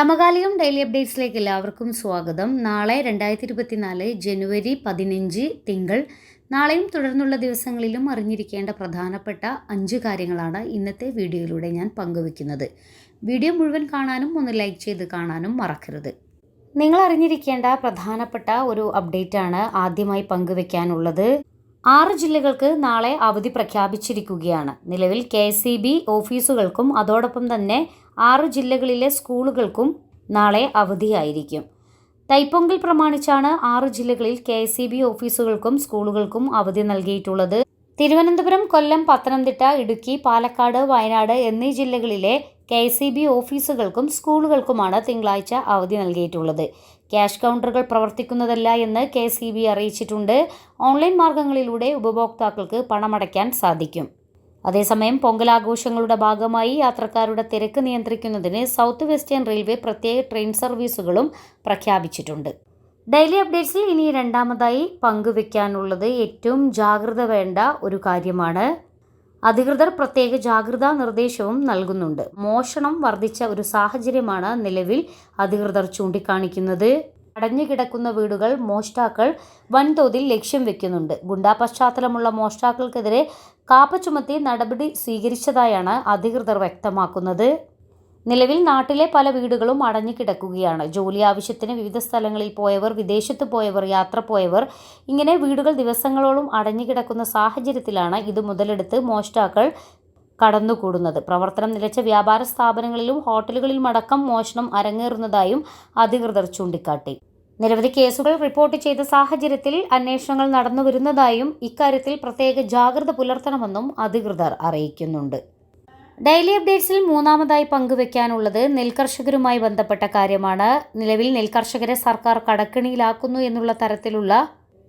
സമകാലികം ഡെയിലി അപ്ഡേറ്റ്സിലേക്ക് എല്ലാവർക്കും സ്വാഗതം. നാളെ രണ്ടായിരത്തി ഇരുപത്തിനാല് ജനുവരി പതിനഞ്ച് തിങ്കൾ. നാളെയും തുടർന്നുള്ള ദിവസങ്ങളിലും അറിഞ്ഞിരിക്കേണ്ട പ്രധാനപ്പെട്ട അഞ്ച് കാര്യങ്ങളാണ് ഇന്നത്തെ വീഡിയോയിലൂടെ ഞാൻ പങ്കുവെക്കുന്നത് വീഡിയോ മുഴുവൻ കാണാനും ഒന്ന് ലൈക്ക് ചെയ്ത് കാണാനും മറക്കരുത്. നിങ്ങൾ അറിഞ്ഞിരിക്കേണ്ട പ്രധാനപ്പെട്ട ഒരു അപ്ഡേറ്റാണ് ആദ്യമായി പങ്കുവെക്കാനുള്ളത് ആറ് ജില്ലകൾക്ക് നാളെ അവധി പ്രഖ്യാപിച്ചിരിക്കുകയാണ്. നിലവിൽ കെ സി ബി ഓഫീസുകൾക്കും അതോടൊപ്പം തന്നെ ആറ് ജില്ലകളിലെ സ്കൂളുകൾക്കും നാളെ അവധിയായിരിക്കും. തൈപ്പൊങ്കൽ പ്രമാണിച്ചാണ് ആറ് ജില്ലകളിൽ കെ സി ബി ഓഫീസുകൾക്കും സ്കൂളുകൾക്കും അവധി നൽകിയിട്ടുള്ളത്. തിരുവനന്തപുരം കൊല്ലം പത്തനംതിട്ട ഇടുക്കി പാലക്കാട് വയനാട് എന്നീ ജില്ലകളിലെ കെ സി ബി ഓഫീസുകൾക്കും സ്കൂളുകൾക്കുമാണ് തിങ്കളാഴ്ച അവധി നൽകിയിട്ടുള്ളത്. ക്യാഷ് കൗണ്ടറുകൾ പ്രവർത്തിക്കുന്നതല്ല എന്ന് കെ സി ബി അറിയിച്ചിട്ടുണ്ട്. ഓൺലൈൻ മാർഗങ്ങളിലൂടെ ഉപഭോക്താക്കൾക്ക് പണമടയ്ക്കാൻ സാധിക്കും. അതേസമയം പൊങ്കലാഘോഷങ്ങളുടെ ഭാഗമായി യാത്രക്കാരുടെ തിരക്ക് നിയന്ത്രിക്കുന്നതിന് സൗത്ത് വെസ്റ്റേൺ റെയിൽവേ പ്രത്യേക ട്രെയിൻ സർവീസുകളും പ്രഖ്യാപിച്ചിട്ടുണ്ട്. ഡെയിലി അപ്ഡേറ്റ്സിൽ ഇനി രണ്ടാമതായി പങ്കുവെക്കാനുള്ളത് ഏറ്റവും ജാഗ്രത വേണ്ട ഒരു കാര്യമാണ്. അധികൃതർ പ്രത്യേക ജാഗ്രതാ നിർദ്ദേശവും നൽകുന്നുണ്ട്. മോഷണം വർദ്ധിച്ച ഒരു സാഹചര്യമാണ് നിലവിൽ അധികൃതർ ചൂണ്ടിക്കാണിക്കുന്നത്. അടഞ്ഞു കിടക്കുന്ന വീടുകൾ മോഷ്ടാക്കൾ വൻതോതിൽ ലക്ഷ്യം വെക്കുന്നുണ്ട്. ഗുണ്ടാ പശ്ചാത്തലമുള്ള മോഷ്ടാക്കൾക്കെതിരെ കാപ്പ ചുമത്തി നടപടി സ്വീകരിച്ചതായാണ് അധികൃതർ വ്യക്തമാക്കുന്നത്. നിലവിൽ നാട്ടിലെ പല വീടുകളും അടഞ്ഞു കിടക്കുകയാണ് ജോലി ആവശ്യത്തിന് വിവിധ സ്ഥലങ്ങളിൽ പോയവർ വിദേശത്ത് പോയവർ യാത്ര പോയവർ ഇങ്ങനെ വീടുകൾ ദിവസങ്ങളോളം അടഞ്ഞുകിടക്കുന്ന സാഹചര്യത്തിലാണ് ഇത് മുതലെടുത്ത് മോഷ്ടാക്കൾ കടന്നുകൂടുന്നത്. പ്രവർത്തനം നിലച്ച വ്യാപാര സ്ഥാപനങ്ങളിലും ഹോട്ടലുകളിലും അടക്കം മോഷണം അരങ്ങേറുന്നതായും അധികൃതർ ചൂണ്ടിക്കാട്ടി. നിരവധി കേസുകൾ റിപ്പോർട്ട് ചെയ്ത സാഹചര്യത്തിൽ അന്വേഷണങ്ങൾ നടന്നു വരുന്നതായും ഇക്കാര്യത്തിൽ പ്രത്യേക ജാഗ്രത പുലർത്തണമെന്നും അധികൃതർ അറിയിക്കുന്നുണ്ട്. ഡെയിലി അപ്ഡേറ്റ്സിൽ മൂന്നാമതായി പങ്കുവെക്കാനുള്ളത് നെൽകർഷകരുമായി ബന്ധപ്പെട്ട കാര്യമാണ്. നിലവിൽ നെൽകർഷകരെ സർക്കാർ കടക്കിണിയിലാക്കുന്നു എന്നുള്ള തരത്തിലുള്ള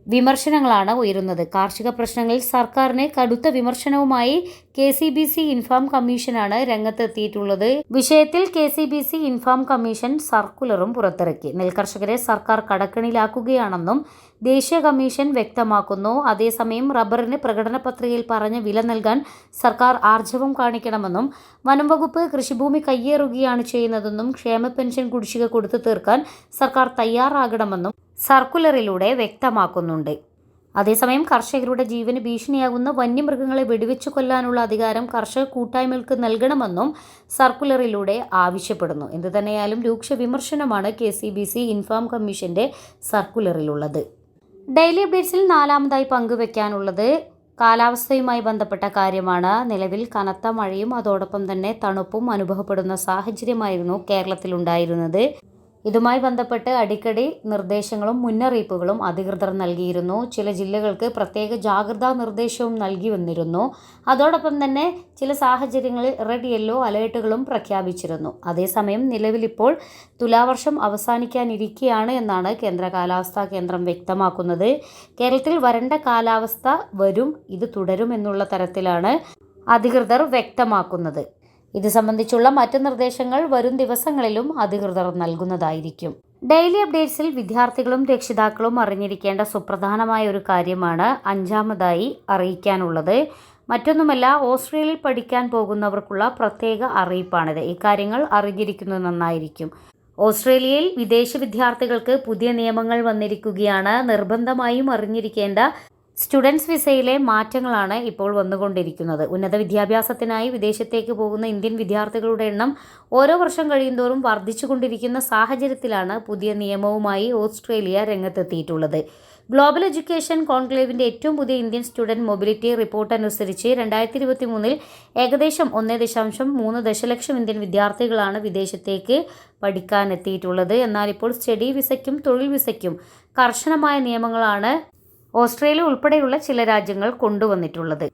വിമർശനങ്ങളാണ് ഉയരുന്നത്. കാർഷിക പ്രശ്നങ്ങളിൽ സർക്കാരിനെ കടുത്ത വിമർശനവുമായി K C B C Infam കമ്മീഷനാണ് രംഗത്തെത്തിയിട്ടുള്ളത്. വിഷയത്തിൽ K C B C Infam commission സർക്കുലറും പുറത്തിറക്കി. നെൽകർഷകരെ സർക്കാർ കടക്കണിലാക്കുകയാണെന്നും ദേശീയ കമ്മീഷൻ വ്യക്തമാക്കുന്നു. അതേസമയം റബ്ബറിന് പ്രകടന പത്രികയിൽ പറഞ്ഞ വില നൽകാൻ സർക്കാർ ആർജവം കാണിക്കണമെന്നും വനം വകുപ്പ് കൃഷിഭൂമി കയ്യേറുകയാണ് ചെയ്യുന്നതെന്നും ക്ഷേമ പെൻഷൻ കുടിശ്ശിക കൊടുത്തു തീർക്കാൻ സർക്കാർ തയ്യാറാകണമെന്നും സർക്കുലറിലൂടെ വ്യക്തമാക്കുന്നുണ്ട്. അതേസമയം കർഷകരുടെ ജീവന് ഭീഷണിയാകുന്ന വന്യമൃഗങ്ങളെ വെടിവെച്ചു കൊല്ലാനുള്ള അധികാരം കർഷക കൂട്ടായ്മകൾക്ക് നൽകണമെന്നും സർക്കുലറിലൂടെ ആവശ്യപ്പെടുന്നു. എന്തു തന്നെയാലും രൂക്ഷ വിമർശനമാണ് K C B C Infam കമ്മീഷന്റെ സർക്കുലറിലുള്ളത്. ഡെയിലി അപ്ഡേറ്റ്സിൽ നാലാമതായി പങ്കുവെക്കാനുള്ളത് കാലാവസ്ഥയുമായി ബന്ധപ്പെട്ട കാര്യമാണ്. നിലവിൽ കനത്ത മഴയും അതോടൊപ്പം തന്നെ തണുപ്പും അനുഭവപ്പെടുന്ന സാഹചര്യമായിരുന്നു കേരളത്തിലുണ്ടായിരുന്നത്. ഇതുമായി ബന്ധപ്പെട്ട് അടിക്കടി നിർദ്ദേശങ്ങളും മുന്നറിയിപ്പുകളും അധികൃതർ നൽകിയിരുന്നു. ചില ജില്ലകൾക്ക് പ്രത്യേക ജാഗ്രതാ നിർദ്ദേശവും നൽകി വന്നിരുന്നു. അതോടൊപ്പം തന്നെ ചില സാഹചര്യങ്ങളിൽ റെഡ് യെല്ലോ അലേർട്ടുകളും പ്രഖ്യാപിച്ചിരുന്നു. അതേസമയം നിലവിലിപ്പോൾ തുലാവർഷം അവസാനിക്കാനിരിക്കുകയാണ് എന്നാണ് കേന്ദ്ര കാലാവസ്ഥാ കേന്ദ്രം വ്യക്തമാക്കുന്നത്. കേരളത്തിൽ വരണ്ട കാലാവസ്ഥ വരും ഇത് തുടരും എന്നുള്ള തരത്തിലാണ് അധികൃതർ വ്യക്തമാക്കുന്നത്. ഇത് സംബന്ധിച്ചുള്ള മറ്റ് നിർദ്ദേശങ്ങൾ വരും ദിവസങ്ങളിലും അധികൃതർ നൽകുന്നതായിരിക്കും. ഡെയിലി അപ്ഡേറ്റ്സിൽ വിദ്യാർത്ഥികളും രക്ഷിതാക്കളും അറിഞ്ഞിരിക്കേണ്ട സുപ്രധാനമായ ഒരു കാര്യമാണ് അഞ്ചാമതായി അറിയിക്കാനുള്ളത്. മറ്റൊന്നുമല്ല ഓസ്ട്രേലിയയിൽ പഠിക്കാൻ പോകുന്നവർക്കുള്ള പ്രത്യേക അറിയിപ്പാണിത്. ഇക്കാര്യങ്ങൾ അറിഞ്ഞിരിക്കുന്നത് നന്നായിരിക്കും. ഓസ്ട്രേലിയയിൽ വിദേശ വിദ്യാർത്ഥികൾക്ക് പുതിയ നിയമങ്ങൾ വന്നിരിക്കുകയാണ്. നിർബന്ധമായും അറിഞ്ഞിരിക്കേണ്ട സ്റ്റുഡൻസ് വിസയിലെ മാറ്റങ്ങളാണ് ഇപ്പോൾ വന്നുകൊണ്ടിരിക്കുന്നത്. ഉന്നത വിദ്യാഭ്യാസത്തിനായി വിദേശത്തേക്ക് പോകുന്ന ഇന്ത്യൻ വിദ്യാർത്ഥികളുടെ എണ്ണം ഓരോ വർഷം കഴിയുന്തോറും വർദ്ധിച്ചുകൊണ്ടിരിക്കുന്ന സാഹചര്യത്തിലാണ് പുതിയ നിയമവുമായി ഓസ്ട്രേലിയ രംഗത്തെത്തിയിട്ടുള്ളത്. ഗ്ലോബൽ എഡ്യൂക്കേഷൻ കോൺക്ലേവിന്റെ ഏറ്റവും പുതിയ ഇന്ത്യൻ സ്റ്റുഡന്റ് മൊബിലിറ്റി റിപ്പോർട്ട് അനുസരിച്ച് രണ്ടായിരത്തി ഇരുപത്തി മൂന്നിൽ ഏകദേശം ഒന്ന് ദശാംശം മൂന്ന് ദശലക്ഷം ഇന്ത്യൻ വിദ്യാർത്ഥികളാണ് വിദേശത്തേക്ക് പഠിക്കാനെത്തിയിട്ടുള്ളത്. എന്നാൽ ഇപ്പോൾ സ്റ്റഡി വിസയ്ക്കും തൊഴിൽ വിസയ്ക്കും കർശനമായ നിയമങ്ങളാണ് ഓസ്ട്രേലിയ ഉൾപ്പെടെയുള്ള ചില രാജ്യങ്ങൾ കൊണ്ടുവന്നിട്ടുള്ളത്.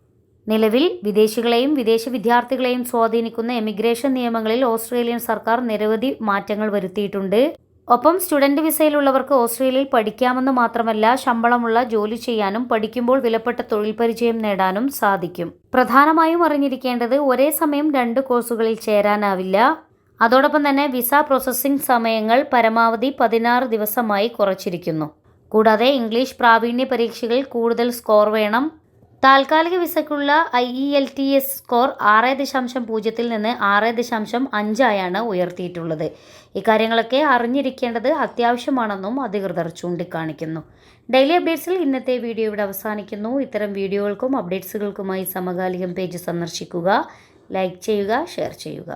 നിലവിൽ വിദേശികളെയും വിദേശ വിദ്യാർത്ഥികളെയും സ്വാധീനിക്കുന്ന എമിഗ്രേഷൻ നിയമങ്ങളിൽ ഓസ്ട്രേലിയൻ സർക്കാർ നിരവധി മാറ്റങ്ങൾ വരുത്തിയിട്ടുണ്ട്. ഒപ്പം സ്റ്റുഡന്റ് വിസയിലുള്ളവർക്ക് ഓസ്ട്രേലിയയിൽ പഠിക്കാമെന്ന് മാത്രമല്ല ശമ്പളമുള്ള ജോലി ചെയ്യാനും പഠിക്കുമ്പോൾ വിലപ്പെട്ട തൊഴിൽ പരിചയം നേടാനും സാധിക്കും. പ്രധാനമായും അറിഞ്ഞിരിക്കേണ്ടത് ഒരേ സമയം രണ്ട് കോഴ്സുകളിൽ ചേരാനാവില്ല. അതോടൊപ്പം തന്നെ വിസ പ്രോസസ്സിംഗ് സമയങ്ങൾ പരമാവധി പതിനാറ് ദിവസമായി കുറച്ചിരിക്കുന്നു. കൂടാതെ ഇംഗ്ലീഷ് പ്രാവീണ്യ പരീക്ഷകളിൽ കൂടുതൽ സ്കോർ വേണം. താൽക്കാലിക വിസയ്ക്കുള്ള I E L T S score ആറ് ദശാംശം പൂജ്യത്തിൽ നിന്ന് ആറ് ദശാംശം അഞ്ചായാണ് ഉയർത്തിയിട്ടുള്ളത്. ഇക്കാര്യങ്ങളൊക്കെ അറിഞ്ഞിരിക്കേണ്ടത് അത്യാവശ്യമാണെന്നും അധികൃതർ ചൂണ്ടിക്കാണിക്കുന്നു. ഡെയിലി അപ്ഡേറ്റ്സിൽ ഇന്നത്തെ വീഡിയോ ഇവിടെ അവസാനിക്കുന്നു. ഇത്തരം വീഡിയോകൾക്കും അപ്ഡേറ്റ്സുകൾക്കുമായി സമകാലികം പേജ് സന്ദർശിക്കുക ലൈക്ക് ചെയ്യുക ഷെയർ ചെയ്യുക.